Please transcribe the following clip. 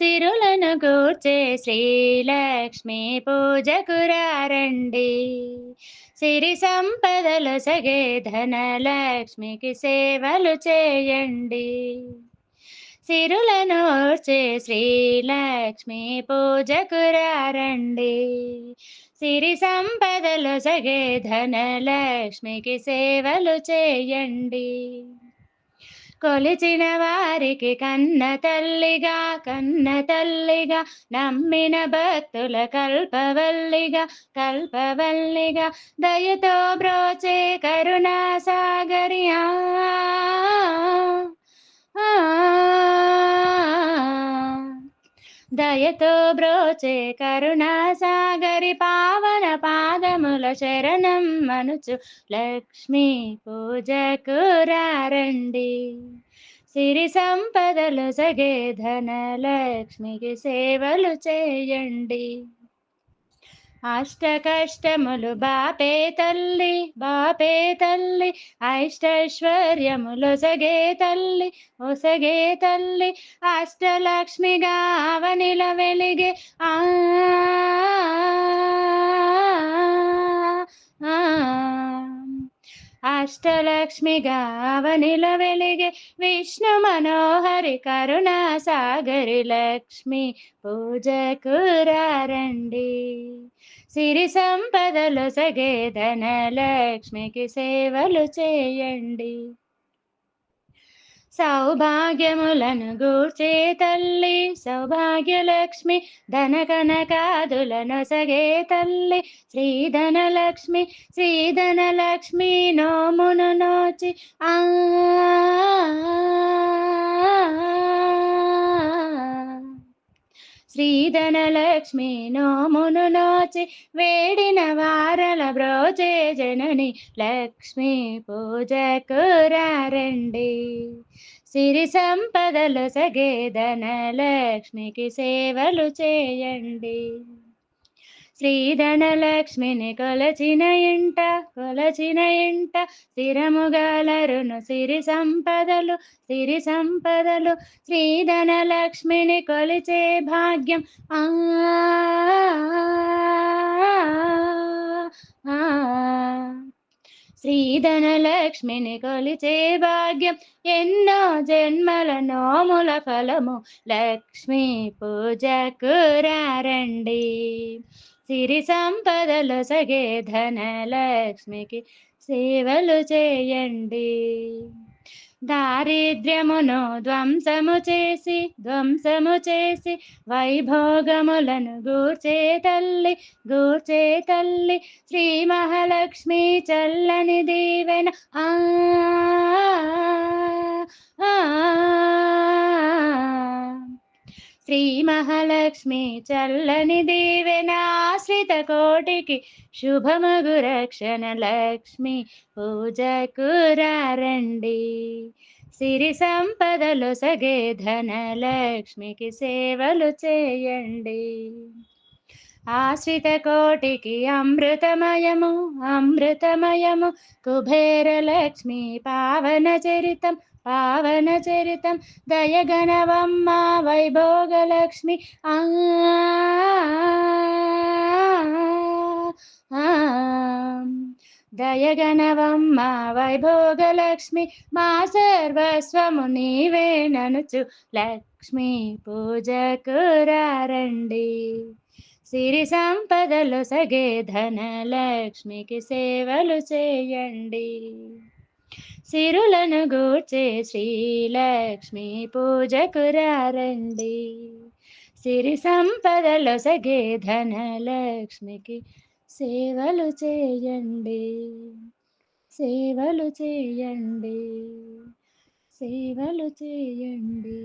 సిరులను గూర్చే శ్రీలక్ష్మి పూజకురారండి సిరి సంపదలు సగే ధనలక్ష్మికి సేవలు చేయండి. సిరులను ఓర్చే శ్రీలక్ష్మి పూజకురారండి సిరి సంపదలు సగే ధనలక్ష్మికి సేవలు చేయండి. కొలిచిన వారికి కన్న తల్లిగా కన్న తల్లిగా నమ్మిన భక్తుల కల్పవల్లిగా కల్పవల్లిగా దయతో బ్రోచే కరుణా సాగరియా దయతో బ్రోచే కరుణా సాగరి పావన పాదముల శరణం మనుచు. లక్ష్మీ పూజకు రారండి. సిరి సంపదలు సగే ధన లక్ష్మికి సేవలు చేయండి. అష్ట కష్టములు బాపే తల్లి బాపే తల్లి అష్టైశ్వర్యములు సగే తల్లి ఒసగే తల్లి అష్టలక్ష్మిగా అవనిల వెలిగే ఆ అష్టలక్ష్మిగా అవనిల వెలిగే విష్ణు మనోహరి కరుణా సాగరి లక్ష్మి పూజకు రండి సిరి సంపదలు సగే ధన లక్ష్మికి సేవలు చేయండి. సౌభాగ్యములను గూర్చే తల్లి సౌభాగ్యలక్ష్మి ధన కనకాదులను సగే తల్లి శ్రీధనలక్ష్మి శ్రీధనలక్ష్మి నోమును నోచి. ఆ శ్రీధనలక్ష్మి నోమును నోచి వేడిన వారల బ్రోచే జనని లక్ష్మి పూజకు రారండి. సిరి సంపదలు సగే ధనలక్ష్మికి సేవలు చేయండి. శ్రీధనలక్ష్మిని కొలచిన ఇంట కొలచిన ఇంట. స్థిరముగలరును సిరి సంపదలు సిరి సంపదలు. శ్రీధనలక్ష్మిని కొలిచే భాగ్యం. ఆ శ్రీధనలక్ష్మిని కొలిచే భాగ్యం. ఎన్నో జన్మల నోముల ఫలము. లక్ష్మీ పూజకు రండి సిరి సంపదలు సగే ధనలక్ష్మికి సేవలు చేయండి. దారిద్ర్యమును ధ్వంసము చేసి ధ్వంసము చేసి వైభోగములను గూర్చే తల్లి గూర్చే తల్లి శ్రీ మహాలక్ష్మి చల్లని దీవెన. ఆ శ్రీ మహాలక్ష్మి చల్లని దీవెన ఆశ్రిత కోటికి శుభమగు రక్షణ లక్ష్మి పూజకు రండి సిరి సంపదలు సగే ధన లక్ష్మికి సేవలు చేయండి. ఆశ్రిత కోటికి అమృతమయము అమృతమయము కుబేర లక్ష్మి పావన చరితం పావన చరితం దయగణవమ్మ వైభోగలక్ష్మి. ఆ దయగణవమ్మ వైభోగలక్ష్మి మా సర్వస్వము నీవే ననుచు. లక్ష్మి పూజకు రండి సిరి సంపదలు సగే ధన లక్ష్మికి సేవలు చేయండి. సిరులను గూర్చే శ్రీలక్ష్మి పూజకు రండి సిరి సంపదలు సగే ధనలక్ష్మికి సేవలు చేయండి. సేవలు చేయండి. సేవలు చేయండి.